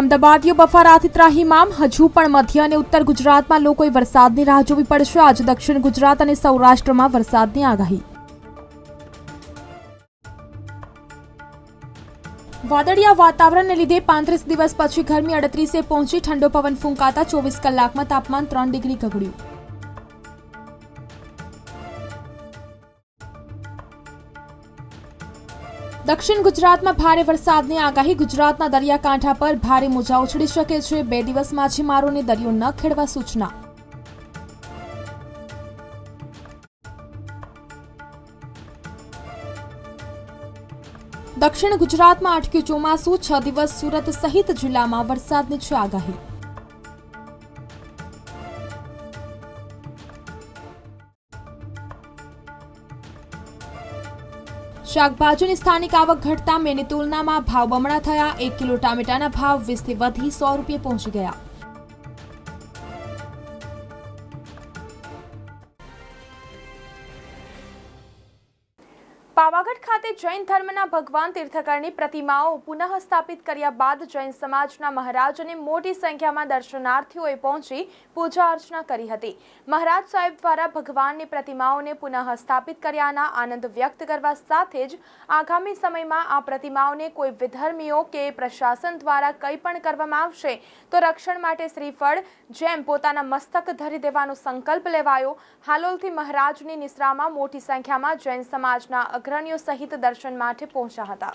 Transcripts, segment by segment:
અમદાવાદીઓ બફારાથી ત્રાહીમામ હજુ પણ મધ્ય અને ઉત્તર ગુજરાતમાં લોકોએ વરસાદની રાહ જોવી પડશે. આજે દક્ષિણ ગુજરાત અને સૌરાષ્ટ્રમાં વરસાદની આગાહી. વાદળિયા વાતાવરણને લીધે પાંત્રીસ દિવસ પછી ગરમી અડત્રીસે પહોંચી. ઠંડો પવન ફૂંકાતા ચોવીસ કલાકમાં તાપમાન ત્રણ ડિગ્રી ગગડ્યું. દક્ષિણ ગુજરાતમાં ભારે વરસાદની આગાહી. ગુજરાતના દરિયાકાંઠા પર ભારે મોજા ઉછળી શકે છે. બે દિવસ માછીમારોને દરિયો ન ખેડવા સૂચના. દક્ષિણ ગુજરાતમાં અટક્યું ચોમાસું. છ દિવસ સુરત સહિત જિલ્લામાં વરસાદની છે આગાહી. શાકભાજીની સ્થાનિક આવક ઘટતા મેની તુલનામાં ભાવ બમણા થયા. એક કિલો ટામેટાના ભાવ વીસથી વધી સો રૂપિયા પહોંચી ગયા. પાવાગઢ ખાતે જૈન ધર્મના ભગવાન તીર્થકરની પ્રતિમાઓ પુનઃ સ્થાપિત કર્યા બાદ જૈન સમાજના મહારાજ અને મોટી સંખ્યામાં દર્શનાર્થીઓએ પહોંચી પૂજા અર્ચના કરી હતી. મહારાજ સાહેબ દ્વારા ભગવાનની પ્રતિમાઓને પુનઃ સ્થાપિત કર્યાના આનંદ વ્યક્ત કરવા સાથે જ આગામી સમયમાં આ પ્રતિમાઓને કોઈ વિધર્મીઓ કે પ્રશાસન દ્વારા કંઈ પણ કરવામાં આવશે, તો રક્ષણ માટે શ્રીફળ જેમ પોતાના મસ્તક ધરી દેવાનો સંકલ્પ લેવાયો. હાલોલથી મહારાજની નિશ્રામાં મોટી સંખ્યામાં જૈન સમાજના અગ્રણીઓ સહિત દર્શન માટે પહોંચ્યા હતા.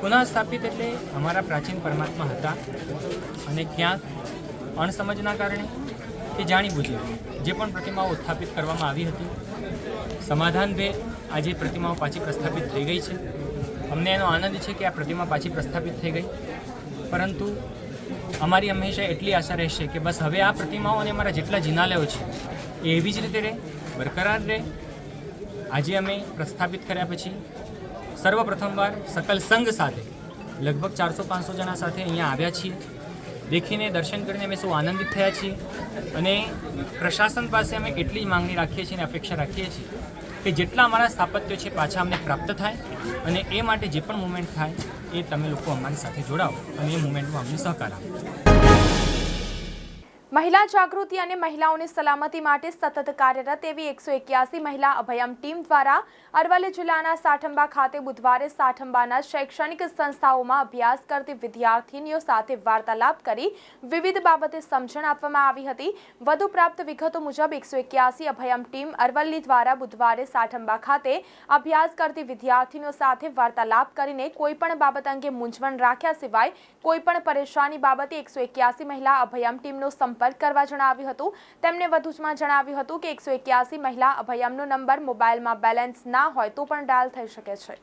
પુનઃ સ્થાપિત એટલે અમારા પ્રાચીન પરમાત્મા હતા અને ક્યાંક અણસમજના કારણે કે જાણી બુજી જે પણ પ્રતિમાઓ સ્થાપિત કરવામાં આવી હતી, સમાધાન સમાધાનભેર આજે પ્રતિમાઓ પાછી પ્રસ્થાપિત થઈ ગઈ છે. અમને એનો આનંદ છે કે આ પ્રતિમા પાછી પ્રસ્થાપિત થઈ ગઈ. પરંતુ અમારી હંમેશા એટલી આશા રહેશે કે બસ હવે આ પ્રતિમાઓ અને અમારા જેટલા જિનાલયો છે, એ એવી જ રીતે રહે, બરકરાર રહે આજે અમે પ્રસ્થાપિત કર્યા પછી સર્વપ્રથમવાર સકલ સંઘ સાથે લગભગ ચારસો પાંચસો જણા સાથે અહીંયા આવ્યા છીએ. દેખીને દર્શન કરીને અમે સૌ આનંદિત થયા છીએ અને પ્રશાસન પાસે અમે એટલી માંગણી રાખીએ છીએ અને અપેક્ષા રાખીએ છીએ કે જેટલા અમારા સ્થાપત્યો છે પાછા અમને પ્રાપ્ત થાય અને એ માટે જે પણ મુવમેન્ટ થાય એ તમે લોકો અમારી સાથે જોડાઓ અને એ મુવમેન્ટમાં અમને સહકાર આપો. મહિલા જાગૃતિ અને મહિલાઓની સલામતી માટે સતત કાર્યરત એવી એકસો એક્યાસી મહિલા અભયમ ટીમ દ્વારા અરવલ્લી જિલ્લાના સાઠંબા ખાતે બુધવારે સાઠંબાના શૈક્ષણિક સંસ્થાઓમાં અભ્યાસ કરતી વિદ્યાર્થીનીઓ સાથે વાર્તાલાપ કરી વિવિધ બાબતે સમજણ આપવામાં આવી હતી. વધુ પ્રાપ્ત વિગતો મુજબ એકસો એક્યાસી અભયમ ટીમ અરવલ્લી દ્વારા બુધવારે સાઠંબા ખાતે અભ્યાસ કરતી વિદ્યાર્થીનીઓ સાથે વાર્તાલાપ કરીને કોઈપણ બાબત અંગે મૂંઝવણ રાખ્યા સિવાય કોઈપણ પરેશાની બાબતે એકસો એક્યાસી મહિલા અભયમ ટીમનો સંપર્ક કરવા જણાવ્યું હતું. તેમણે વધુમાં જણાવ્યું હતું કે એકસો એક્યાસી મહિલા અભયમનો નંબર મોબાઈલમાં બેલેન્સ ના હોય તો પણ ડાયલ થઈ શકે છે.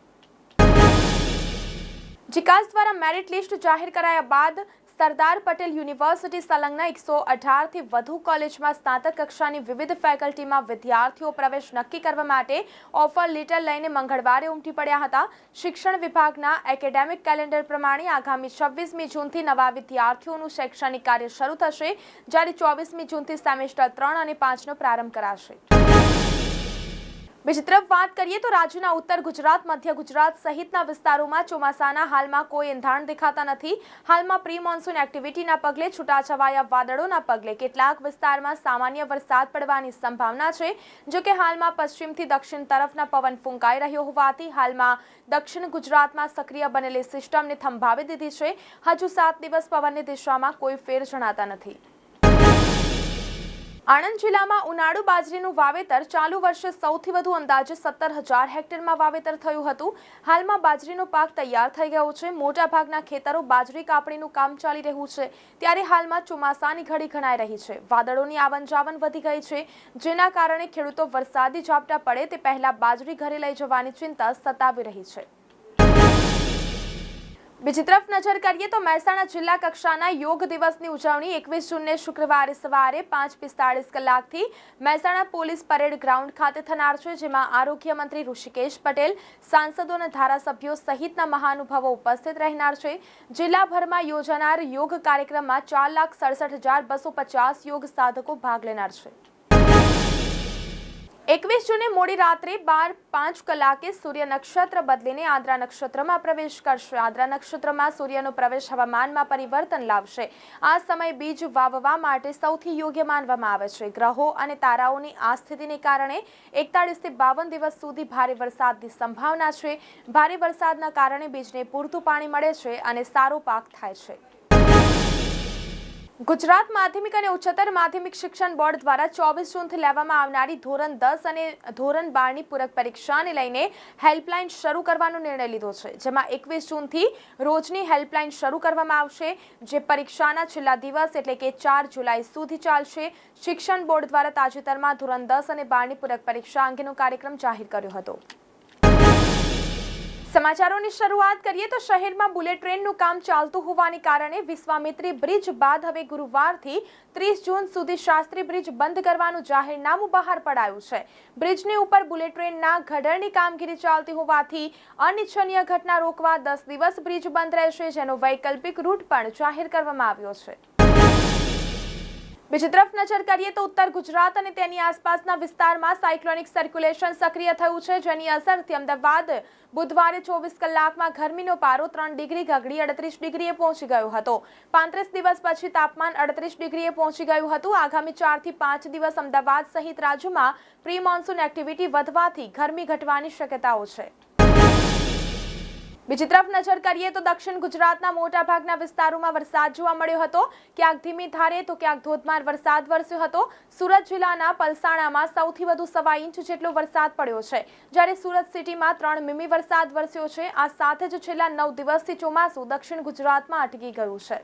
જીકાસ દ્વારા મેરિટ લિસ્ટ જાહેર કરાયા બાદ સરદાર પટેલ યુનિવર્સિટી સંલગ્ન એકસો અઢારથી વધુ કોલેજમાં સ્નાતક કક્ષાની વિવિધ ફેકલ્ટીમાં વિદ્યાર્થીઓ પ્રવેશ નક્કી કરવા માટે ઓફર લેટર લઈને મંગળવારે ઉમટી પડ્યા હતા. શિક્ષણ વિભાગના એકેડેમિક કેલેન્ડર પ્રમાણે આગામી છવ્વીસમી જૂનથી નવા વિદ્યાર્થીઓનું શૈક્ષણિક કાર્ય શરૂ થશે, જ્યારે ચોવીસમી જૂનથી સેમેસ્ટર ત્રણ અને પાંચનો પ્રારંભ કરાશે. બીજી તરફ વાત કરીએ તો રાજ્યના ઉત્તર ગુજરાત, મધ્ય ગુજરાત સહિતના વિસ્તારોમાં ચોમાસાના હાલમાં કોઈ એંધાણ દેખાતા નથી. હાલમાં પ્રી મોન્સૂન એક્ટિવિટીના પગલે છૂટાછવાયા વાદળોના પગલે કેટલાક વિસ્તારમાં સામાન્ય વરસાદ પડવાની સંભાવના છે. જો કે હાલમાં પશ્ચિમથી દક્ષિણ તરફના પવન ફૂંકાઈ રહ્યો હોવાથી હાલમાં દક્ષિણ ગુજરાતમાં સક્રિય બનેલી સિસ્ટમને થંભાવી દીધી છે. હજુ સાત દિવસ પવનની દિશામાં કોઈ ફેર જણાતા નથી. આણંદ જિલ્લામાં ઉનાળુ બાજરીનું વાવેતર ચાલુ વર્ષે સૌથી વધુ અંદાજે સત્તર હજાર હેક્ટરમાં વાવેતર થયું હતું. હાલમાં બાજરીનો પાક તૈયાર થઈ ગયો છે. મોટાભાગના ખેતરો બાજરી કાપણીનું કામ ચાલી રહ્યું છે. ત્યારે હાલમાં ચોમાસાની ઘડી ગણાઈ રહી છે. વાદળોની આવન જાવન વધી ગઈ છે. જેના કારણે ખેડૂતો વરસાદી ઝાપટા પડે તે પહેલા બાજરી ઘરે લઈ જવાની ચિંતા સતાવી રહી છે. બીજી તરફ નજર કરીએ તો મહેસાણા જિલ્લા કક્ષાના યોગ દિવસની ઉજવણી એકવીસ જૂનને શુક્રવારે સવારે પાંચ પિસ્તાળીસ કલાકથી મહેસાણા પોલીસ પરેડ ગ્રાઉન્ડ ખાતે થનાર છે, જેમાં આરોગ્ય મંત્રી ઋષિકેશ પટેલ, સાંસદો અને ધારાસભ્યો સહિતના મહાનુભાવો ઉપસ્થિત રહેનાર છે. જિલ્લાભરમાં યોજાનાર યોગ કાર્યક્રમમાં ચાર લાખ સડસઠ હજાર બસો પચાસ યોગ સાધકો ભાગ લેનાર છે. એકવીસ જૂને મોડી રાત્રે બાર પાંચ કલાકે સૂર્ય નક્ષત્ર બદલીને આદ્રા નક્ષત્રમાં પ્રવેશ કરશે. આદ્રા નક્ષત્રમાં સૂર્યનો પ્રવેશ હવામાનમાં પરિવર્તન લાવશે. આ સમય બીજ વાવવા માટે સૌથી યોગ્ય માનવામાં આવે છે. ગ્રહો અને તારાઓની આ સ્થિતિને કારણે એકતાળીસથી બાવન દિવસ સુધી ભારે વરસાદની સંભાવના છે. ભારે વરસાદના કારણે બીજને પૂરતું પાણી મળે છે અને સારો પાક થાય છે. ગુજરાત માધ્યમિક અને ઉચ્ચતર માધ્યમિક શિક્ષણ બોર્ડ દ્વારા ચોવીસ જૂનથી લેવામાં આવનારી ધોરણ દસ અને ધોરણ બારની પૂરક પરીક્ષાને લઈને હેલ્પલાઇન શરૂ કરવાનો નિર્ણય લીધો છે, જેમાં એકવીસ જૂનથી રોજની હેલ્પલાઇન શરૂ કરવામાં આવશે, જે પરીક્ષાના છેલ્લા દિવસ એટલે કે ચાર જુલાઈ સુધી ચાલશે. શિક્ષણ બોર્ડ દ્વારા તાજેતરમાં ધોરણ દસ અને બારની પૂરક પરીક્ષા અંગેનો કાર્યક્રમ જાહેર કર્યો હતો. સમાચારોની શરૂઆત કરીએ તો શહેરમાં બુલેટ ટ્રેનનું કામ ચાલતું હોવાને કારણે વિશ્વામિત્રી બ્રિજ બાદ હવે ગુરુવારથી ત્રીસ જૂન સુધી શાસ્ત્રી બ્રિજ બંધ કરવાનું જાહેરનામું બહાર પડાયું છે. બ્રિજની ઉપર બુલેટ ટ્રેનના ઘડરની કામગીરી ચાલતી હોવાથી અનિચ્છનીય ઘટના રોકવા દસ દિવસ બ્રિજ બંધ રહેશે, જેનો વૈકલ્પિક રૂટ પણ જાહેર કરવામાં આવ્યો છે. બીજી તરફ નજર કરીએ તો ઉત્તર ગુજરાત અને તેની આસપાસના વિસ્તારમાં સાયક્લોનિક સર્ક્યુલેશન સક્રિય થયું છે, જેની અસરથી અમદાવાદ બુધવારે ચોવીસ કલાકમાં ગરમીનો પારો ત્રણ ડિગ્રી, ગગડી અડત્રીસ ડિગ્રીએ પહોંચી ગયો હતો. પાંત્રીસ દિવસ પછી તાપમાન અડત્રીસ ડિગ્રીએ પહોંચી ગયું હતું. આગામી ચારથી પાંચ દિવસ અમદાવાદ સહિત રાજ્યમાં પ્રી મોન્સૂન એક્ટિવિટી વધવાથી ગરમી ઘટવાની શક્યતાઓ છે. બીજી તરફ નજર કરીએ તો દક્ષિણ ગુજરાતના મોટા ભાગના વિસ્તારોમાં વરસાદ જોવા મળ્યો હતો. ક્યાંક ધીમી ધારે તો ક્યાંક ધોધમાર વરસાદ વરસ્યો હતો. સુરત જિલ્લાના પલસાણામાં સૌથી વધુ સવા ઇંચ જેટલો વરસાદ પડ્યો છે. જ્યારે સુરત સિટીમાં ત્રણ મીમી વરસાદ વરસ્યો છે. આ સાથે જ છેલ્લા નવ દિવસથી ચોમાસું દક્ષિણ ગુજરાતમાં અટકી ગયું છે.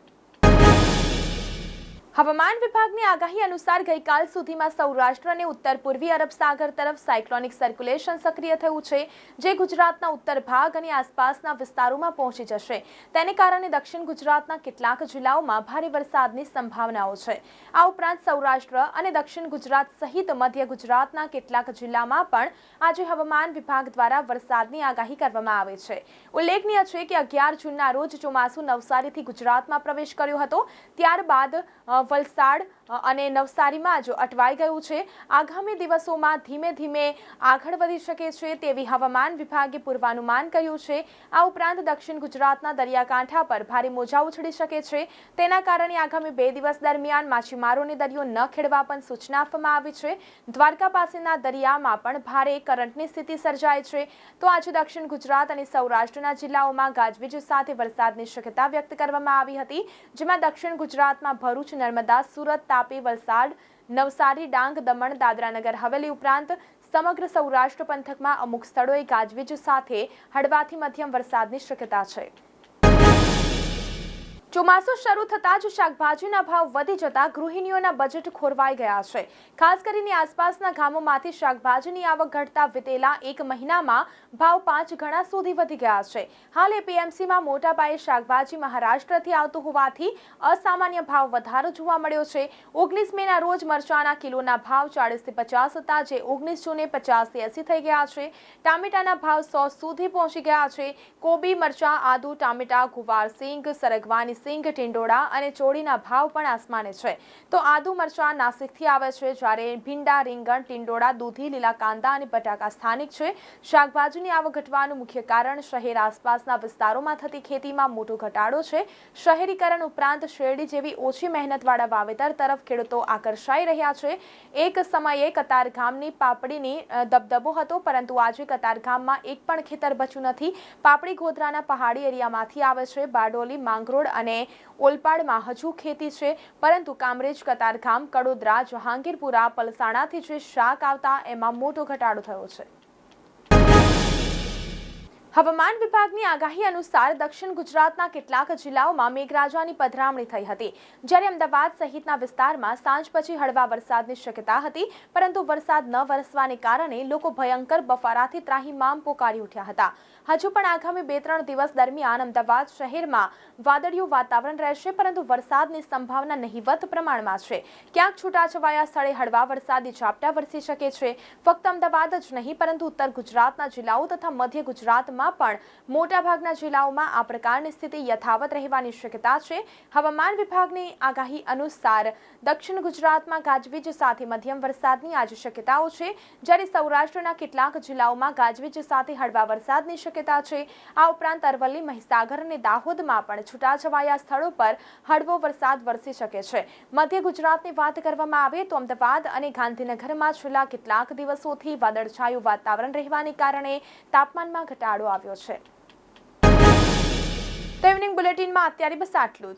હવામાન વિભાગની આગાહી અનુસાર ગઈકાલ સુધીમાં સૌરાષ્ટ્ર અને ઉત્તર પૂર્વી અરબ સાગર તરફ સાયક્લોનિક સર્ક્યુલેશન સક્રિય થયું છે, જે ગુજરાતના ઉત્તર ભાગ અને આસપાસના વિસ્તારોમાં પહોંચી જશે. તેને કારણે દક્ષિણ ગુજરાતના કેટલાક જિલ્લાઓમાં ભારે વરસાદની સંભાવનાઓ છે. આ ઉપરાંત સૌરાષ્ટ્ર અને દક્ષિણ ગુજરાત સહિત મધ્ય ગુજરાતના કેટલાક જિલ્લામાં પણ આજે હવામાન વિભાગ દ્વારા વરસાદની આગાહી કરવામાં આવે છે. ઉલ્લેખનીય છે કે અગિયાર જૂનના રોજ ચોમાસું નવસારીથી ગુજરાતમાં પ્રવેશ કર્યો હતો. ત્યારબાદ અ, વલસાડ અ, અને નવસારીમાં જ અટવાઈ ગયું છે. આગામી દિવસોમાં ધીમે ધીમે આગળ વધી શકે છે તેવી હવામાન વિભાગે પૂર્વાનુમાન કર્યું છે. આ ઉપરાંત દક્ષિણ ગુજરાતના દરિયાકાંઠા પર ભારે મોજા ઉછળી શકે છે. તેના કારણે આગામી બે દિવસ દરમિયાન માછીમારોને દરિયો ન ખેડવા પણ સૂચના આપવામાં આવી છે. દ્વારકા પાસેના દરિયામાં પણ ભારે કરંટની સ્થિતિ સર્જાય છે. તો આજે દક્ષિણ ગુજરાત અને સૌરાષ્ટ્રના જિલ્લાઓમાં ગાજવીજ સાથે વરસાદની શક્યતા વ્યક્ત કરવામાં આવી હતી, જેમાં દક્ષિણ ગુજરાતમાં ભરૂચ, નર્મદા, સુરત તાપી, વલસાડ, નવસારી, ડાંગ, દમણ, દાદરાનગર. હવેલી ઉપરાંત સમગ્ર સૌરાષ્ટ્ર પંથકમાં અમુક સ્થળોએ ગાજવીજ સાથે હળવાથી મધ્યમ વરસાદની શક્યતા છે. ચોમાસું શરૂ થતાં જ શાકભાજીના ભાવ વધી જતા ગૃહિણીઓના બજેટ ખોરવાઈ ગયા છે. ખાસ કરીને આસપાસના ગામોમાંથી શાકભાજીની આવક ઘટતા વિતેલા એક મહિનામાં ભાવ પાંચ ગણા સુધી વધી ગયા છે. હાલ એપીએમસીમાં મોટા પાયે શાકભાજી મહારાષ્ટ્રથી આવતું હોવાથી અસામાન્ય ભાવ વધારો જોવા મળ્યો છે. ઓગણીસ મેના રોજ મરચાના કિલોના ભાવ ચાળીસથી પચાસ હતા, જે ઓગણીસ જૂને પચાસથી એંસી થઈ ગયા છે. ટામેટાના ભાવ સો સુધી પહોંચી ગયા છે. કોબી, મરચા, આદુ, ટામેટા, ગુવાર સિંગ, સરગવાની સિંગ, ટિંડોળા અને ચોળીના ભાવ પણ આસમાને છે. તો આદુ, મરચા નાસિકથી આવે છે જ્યારે ભીંડા, રીંગણ, ટિંડોળા, દૂધી લીલા કાંદા અને બટાકા સ્થાનિક છે. શાકભાજીની આવક ઘટવાનું મુખ્ય કારણ શહેર આસપાસના વિસ્તારોમાં થતી ખેતીમાં મોટો ઘટાડો છે. શહેરીકરણ ઉપરાંત શેરડી જેવી ઓછી મહેનતવાળા વાવેતર તરફ ખેડૂતો આકર્ષાઈ રહ્યા છે. એક સમયે કતારગામની પાપડીની દબદબો હતો, પરંતુ આજે કતારગામમાં એક પણ ખેતર બચ્યું નથી. પાપડી ગોધરાના પહાડી એરિયામાંથી આવે છે. બારડોલી, માંગરોળ અને ઓલપાડમાં હજુ ખેતી છે. પરંતુ કામરેજ કતારગામ કડોદરા, જહાંગીરપુરા, પલસાણાથી જે શાક આવતા, એમાં મોટો ઘટાડો થયો છે. હવામાન વિભાગની આગાહી અનુસાર દક્ષિણ ગુજરાતના કેટલાક જિલ્લાઓમાં મેઘરાજાની પધરામણી થઈ હતી. જ્યારે અમદાવાદ સહિતના વિસ્તારમાં સાંજ પછી હળવા વરસાદની શક્યતા હતી, પરંતુ વરસાદ ન વરસવાને કારણે લોકો ભયંકર બફારાથી ત્રાહીમામ પોકારી ઉઠ્યા હતા. હજુ પણ આગામી બે ત્રણ દિવસ દરમિયાન અમદાવાદ શહેરમાં વાદળિયું વાતાવરણ રહેશે, પરંતુ વરસાદની સંભાવના નહિવત પ્રમાણમાં છે. ક્યાંક છૂટાછવાયા સ્થળે હળવા વરસાદી ઝાપટા વરસી શકે છે. ફક્ત અમદાવાદ જ નહીં, પરંતુ ઉત્તર ગુજરાતના જિલ્લાઓ તથા મધ્ય ગુજરાતમાં પણ મોટાભાગના જિલ્લાઓમાં આ પ્રકારની સ્થિતિ યથાવત રહેવાની શક્યતા છે. હવામાન વિભાગની આગાહી અનુસાર દક્ષિણ ગુજરાતમાં ગાજવીજ સાથે મધ્યમ વરસાદની આજે શક્યતાઓ છે. જ્યારે સૌરાષ્ટ્રના કેટલાક જિલ્લાઓમાં ગાજવીજ સાથે હળવા વરસાદની શક્યતા છે. આ ઉપરાંત અરવલ્લી, મહીસાગર અને દાહોદમાં પણ છૂટાછવાયા સ્થળો પર હળવો વરસાદ વરસી શકે છે. મધ્ય ગુજરાતની વાત કરવામાં આવે તો અમદાવાદ અને ગાંધીનગરમાં છેલ્લા કેટલાક દિવસોથી વાદળછાયું વાતાવરણ રહેવાને કારણે તાપમાનમાં ઘટાડો આવ્યો છે. તો ઇવનિંગ બુલેટિનમાં અત્યારે બસ આટલું